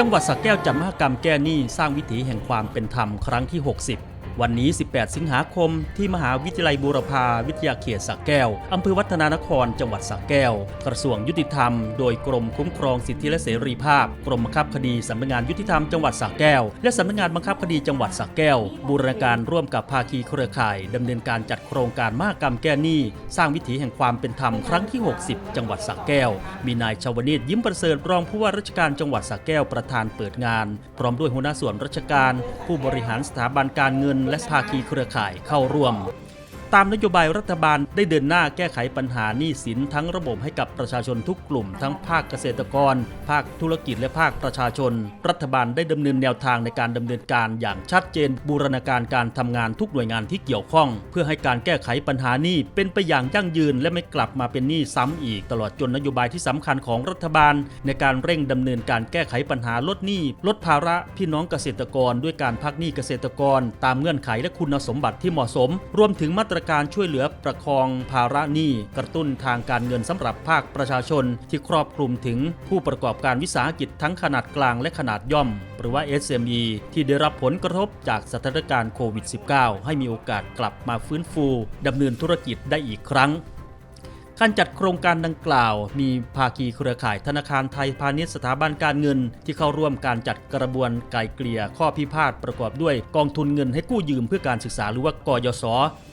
จังหวัดสระแก้วจัดมหกรรมแก้หนี้สร้างวิถีแห่งความเป็นธรรมครั้งที่ 60 วันนี้ 18 สิงหาคม ที่มหาวิทยาลัยบูรพาวิทยาเขตสระแก้ว อำเภอวัฒนานคร จังหวัดสระแก้ว กระทรวงยุติธรรม โดยกรมคุ้มครองสิทธิและเสรีภาพ กรมบังคับคดีสำนักงานยุติธรรมจังหวัดสระแก้ว และสำนักงานบังคับคดีจังหวัดสระแก้ว บูรณาการร่วมกับภาคีเครือข่ายดำเนินการจัดโครงการมหกกรรมแก้หนี้ สร้างวิถีแห่งความเป็นธรรมครั้งที่ 60 จังหวัดสระแก้ว มีนายชาวนิตยิ้มประเสริฐรองผู้ว่าราชการจังหวัดสระแก้วประธานเปิดงาน พร้อมด้วยหัวหน้าส่วนราชการ ผู้บริหารสถาบันการเงินและภาคีเครือข่ายเข้าร่วม ตามนโยบายรัฐบาลได้เดินหน้าแก้ไขปัญหาหนี้สินทั้งระบบให้กับประชาชนทุกกลุ่ม ทั้งภาคเกษตรกร ภาคธุรกิจและภาคประชาชน รัฐบาลได้ดำเนินแนวทางในการดำเนินการอย่างชัดเจน บูรณาการการทำงานทุกหน่วยงานที่เกี่ยวข้อง เพื่อให้การแก้ไขปัญหาหนี้เป็นไปอย่างยั่งยืน และไม่กลับมาเป็นหนี้ซ้ำอีก ตลอดจนนโยบายที่สำคัญของรัฐบาล ในการเร่งดำเนินการแก้ไขปัญหาลดหนี้ลดภาระพี่น้องเกษตรกร ด้วยการพักหนี้เกษตรกร ตามเงื่อนไขและคุณสมบัติที่เหมาะสม รวมถึงมาตรการช่วยเหลือประคองภาระหนี้กระตุ้นทางการเงินสำหรับภาคประชาชน ที่ครอบคลุมถึงผู้ประกอบการวิสาหกิจทั้งขนาดกลางและขนาดย่อม หรือว่า SME ที่ได้รับผลกระทบจากสถานการณ์โควิด -19 ให้มีโอกาสกลับมาฟื้นฟูดำเนินธุรกิจได้อีกครั้ง การจัดโครงการดังกล่าว มีภาคีเครือข่ายธนาคารไทยพาณิชย์สถาบันการเงิน ที่เข้าร่วมการจัดกระบวนไกลเกลี่ยข้อพิพาทประกอบด้วยกองทุนเงินให้กู้ยืมเพื่อการศึกษาหรือว่ากยศ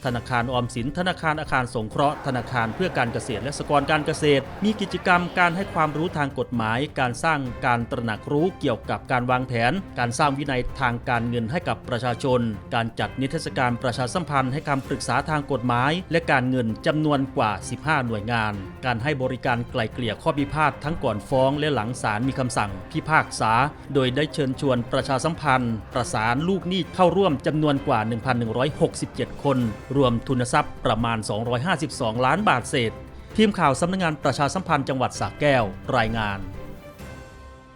ธนาคารออมสิน ธนาคารอาคารสงเคราะห์ ธนาคารเพื่อการเกษตรและสหกรณ์การเกษตร มีกิจกรรมการให้ความรู้ทางกฎหมาย การสร้างการตระหนักรู้เกี่ยวกับการวางแผน การสร้างวินัยทางการเงินให้กับประชาชน การจัดนิทรรศการประชาสัมพันธ์ให้คำปรึกษาทางกฎหมาย และการเงินจำนวนกว่า 15 หน่วยงาน การให้บริการไกล่เกลี่ยข้อพิพาททั้งก่อนฟ้องและหลังศาลมีคำสั่งพิพากษา โดยได้เชิญชวนประชาสัมพันธ์ ประสานลูกหนี้เข้าร่วมจำนวนกว่า 1,167 คน รวมทุนทรัพย์ประมาณ 252 ล้านบาทเศษ ทีมข่าวสำนักงานประชาสัมพันธ์จังหวัดสระแก้วรายงาน